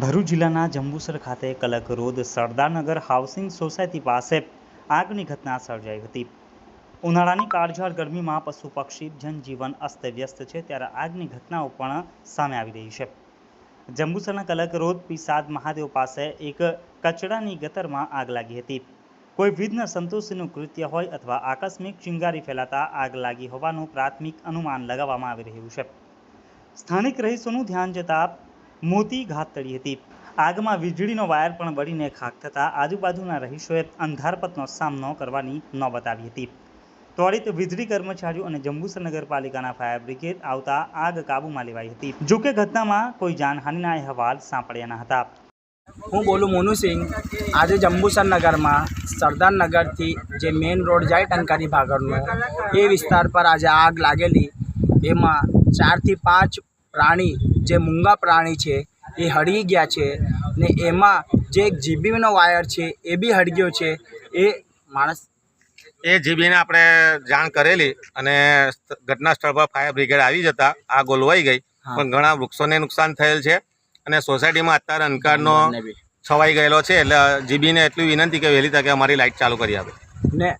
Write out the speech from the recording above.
ભરૂચ જિલ્લાના જંબુસર ખાતે Kalak road Sardarnagar housing society પાસે આગની ઘટના સર્જાઈ હતી. ઉનાળાની કાળઝાળ ગરમીમાં પશુ પક્ષી, જનજીવન અસ્તવ્યસ્ત છે, ત્યારે આગની ઘટનાઓ પણ સામે આવી રહી છે. જંબુસરના કલક રોડ પિસાદ મહાદેવ પાસે એક કચરાની ગતરમાં આગ લાગી હતી. કોઈ વિઘ્ન સંતોષીનું કૃત્ય હોય અથવા આકસ્મિક ચિંગારી ફેલાતા આગ લાગી હોવાનું પ્રાથમિક અનુમાન લગાવવામાં આવી રહ્યું છે. સ્થાનિક રહીશોનું ધ્યાન જતાં મોતી ઘાત તળી હતી. આગમાં વીજળીનો વાયર પણ બળીને ખાક થતાં આજુબાજુના રહીશોએ અંધારપતનો સામનો કરવાની નોબત આવી હતી. ત્વરિત વીજળી કર્મચારીઓ અને જંબુસર નગરપાલિકાના ફાયર બ્રિગેડ આવતા આગ કાબૂમાં લેવાઈ હતી. જોકે ઘટનામાં કોઈ જાનહાનિના અહેવાલ સાંપડ્યા ન હતા. હું બોલું મોનુસિંહ આજે જંબુસર નગરમાં સરદાર નગરથી જે મેઇન રોડ જાય ટંકારી ભાગળનો એ વિસ્તાર પર આજે આગ લાગેલી. એમાં ચારથી પાંચ પ્રાણી જે મૂંગા પ્રાણી છે એ હળી ગયા છે ને એમાં જે એક જીબીનો વાયર છે એ બી હળગ્યો છે એ માણસ એ જીબીને આપણે જાણ કરેલી અને ઘટના સ્થળ પર ફાયર બ્રિગેડ આવી જતા આ ગોલવાઈ ગઈ. પણ ઘણા વૃક્ષોને નુકસાન થયેલ છે અને સોસાયટીમાં અત્યારે અંધકારનો છવાઈ ગયેલો છે એટલે જીબીને એટલી વિનંતી કે વહેલી તકે અમારી લાઇટ ચાલુ કરી આપે. ને